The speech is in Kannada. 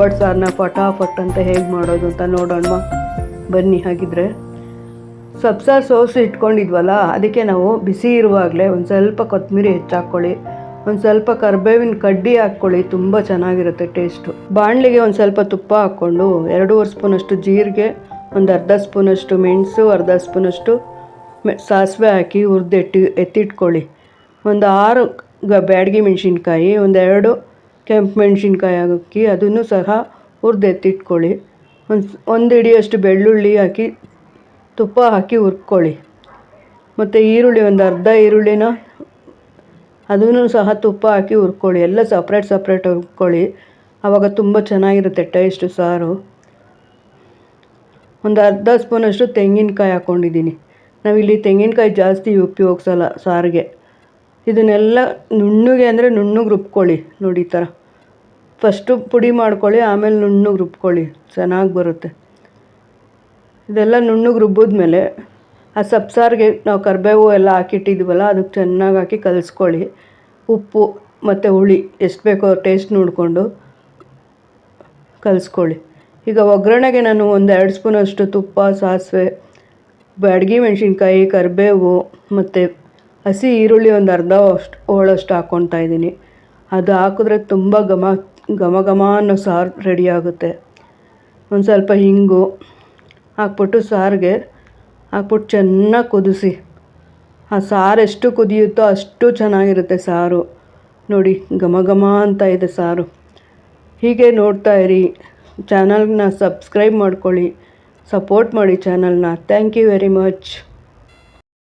ಒಬ್ಬಟ್ಟು ಸಾರನ್ನ ಫಟಾಫಟ್ ಅಂತ ಹೇಗೆ ಮಾಡೋದು ಅಂತ ನೋಡೋಣ ಬನ್ನಿ ಹಾಗಿದ್ರೆ. ಸಬ್ಸಾರು ಸೋಸು ಇಟ್ಕೊಂಡಿದ್ವಲ್ಲ, ಅದಕ್ಕೆ ನಾವು ಬಿಸಿ ಇರುವಾಗಲೇ ಒಂದು ಸ್ವಲ್ಪ ಕೊತ್ತಂಬರಿ ಹೆಚ್ಚಾಕ್ಕೊಳ್ಳಿ. ಒಂದು ಸ್ವಲ್ಪ ಕರ್ಬೇವಿನ ಕಡ್ಡಿ ಹಾಕ್ಕೊಳ್ಳಿ, ತುಂಬ ಚೆನ್ನಾಗಿರುತ್ತೆ ಟೇಸ್ಟು ಬಾಣಲಿಗೆ ಒಂದು ಸ್ವಲ್ಪ ತುಪ್ಪ ಹಾಕ್ಕೊಂಡು ಎರಡೂವರೆ ಸ್ಪೂನಷ್ಟು ಜೀರಿಗೆ, ಒಂದು ಅರ್ಧ ಸ್ಪೂನಷ್ಟು ಮೆಣಸು, ಅರ್ಧ ಸ್ಪೂನಷ್ಟು ಮೆ, ಸಾಸಿವೆ ಹಾಕಿ ಹುರಿದೆಟ್ಟಿ ಎತ್ತಿಟ್ಕೊಳ್ಳಿ. ಒಂದು ಆರು ಗ, ಬ್ಯಾಡಗಿ ಮೆಣಸಿನ್ಕಾಯಿ ಒಂದೆರಡು ಕೆಂಪು ಮೆಣಸಿನ್ಕಾಯಿ ಹಾಕಿ ಅದನ್ನು ಸಹ ಹುರಿದೆತ್ತಿಟ್ಕೊಳ್ಳಿ. ಒಂದು ಒಂದು ಹಿಡಿಯಷ್ಟು ಬೆಳ್ಳುಳ್ಳಿ ಹಾಕಿ, ತುಪ್ಪ ಹಾಕಿ ಹುರ್ಕೊಳ್ಳಿ. ಮತ್ತು ಈರುಳ್ಳಿ, ಒಂದು ಅರ್ಧ ಈರುಳ್ಳಿನ ಅದನ್ನು ಸಹ ತುಪ್ಪ ಹಾಕಿ ಹುರ್ಕೊಳ್ಳಿ. ಎಲ್ಲ ಸಪ್ರೇಟ್ ಸಪ್ರೇಟ್ ಹುರ್ಕೊಳ್ಳಿ. ಆವಾಗ ತುಂಬ ಚೆನ್ನಾಗಿರುತ್ತೆ ಟೇಸ್ಟು ಸಾರು. ಒಂದು ಅರ್ಧ ಸ್ಪೂನಷ್ಟು ತೆಂಗಿನಕಾಯಿ ಹಾಕ್ಕೊಂಡಿದ್ದೀನಿ ನಾವಿಲ್ಲಿ ತೆಂಗಿನಕಾಯಿ ಜಾಸ್ತಿ ಉಪಯೋಗಿಸಲ್ಲ ಸಾರಿಗೆ. ಇದನ್ನೆಲ್ಲ ನುಣ್ಣಗೆ ಅಂದರೆ ನುಣ್ಣಗೆ ರುಬ್ಕೊಳ್ಳಿ ನೋಡಿ ಈ ಥರ. ಫಸ್ಟು ಪುಡಿ ಮಾಡ್ಕೊಳ್ಳಿ, ಆಮೇಲೆ ನುಣ್ಣಗೆ ರುಬ್ಕೊಳ್ಳಿ, ಚೆನ್ನಾಗಿ ಬರುತ್ತೆ. ಇದೆಲ್ಲ ನುಣ್ಣಗೆ ರುಬ್ಬಿದ್ಮೇಲೆ ಆ ಸಬ್ಸಾರಿಗೆ ನಾವು ಕರಿಬೇವು ಎಲ್ಲ ಹಾಕಿಟ್ಟಿದ್ವಲ್ಲ, ಅದಕ್ಕೆ ಚೆನ್ನಾಗಿ ಹಾಕಿ ಕಲಿಸ್ಕೊಳ್ಳಿ. ಉಪ್ಪು ಮತ್ತು ಹುಳಿ, ಎಷ್ಟು ಬೇಕೋ ಟೇಸ್ಟ್ ನೋಡಿಕೊಂಡು ಕಲಿಸ್ಕೊಳ್ಳಿ. ಈಗ ಒಗ್ಗರಣೆಗೆ ನಾನು ಒಂದು ಎರಡು ಸ್ಪೂನಷ್ಟು ತುಪ್ಪ, ಸಾಸಿವೆ, ಬ್ಯಾಡಗಿ ಮೆಣಸಿನ್ಕಾಯಿ, ಕರಿಬೇವು ಮತ್ತು ಹಸಿ ಈರುಳ್ಳಿ ಒಂದು ಅರ್ಧ ಅಷ್ಟು ಹೋಳಷ್ಟು ಹಾಕ್ಕೊತಾ ಇದ್ದೀನಿ. ಅದು ಹಾಕಿದ್ರೆ ತುಂಬ ಘಮ ಘಮ ಘಮ ಅನ್ನೋ ಸಾರು ರೆಡಿ ಆಗುತ್ತೆ. ಒಂದು ಸ್ವಲ್ಪ ಹಿಂಗು ಹಾಕ್ಬಿಟ್ಟು ಸಾರಿಗೆ, ಹಾಕ್ಬಿಟ್ಟು ಚೆನ್ನಾಗಿ ಕುದಿಸಿ. ಆ ಸಾರು ಎಷ್ಟು ಕುದಿಯುತ್ತೋ ಅಷ್ಟು ಚೆನ್ನಾಗಿರುತ್ತೆ ಸಾರು. ನೋಡಿ, ಘಮ ಘಮ ಅಂತ ಇದೆ ಸಾರು. ಹೀಗೆ ನೋಡ್ತಾ ಇರಿ. ಚಾನಲ್ನ ಸಬ್ಸ್ಕ್ರೈಬ್ ಮಾಡ್ಕೊಳ್ಳಿ. ಸಪೋರ್ಟ್ ಮಾಡಿ ಚಾನಲ್ನ. Thank you very much.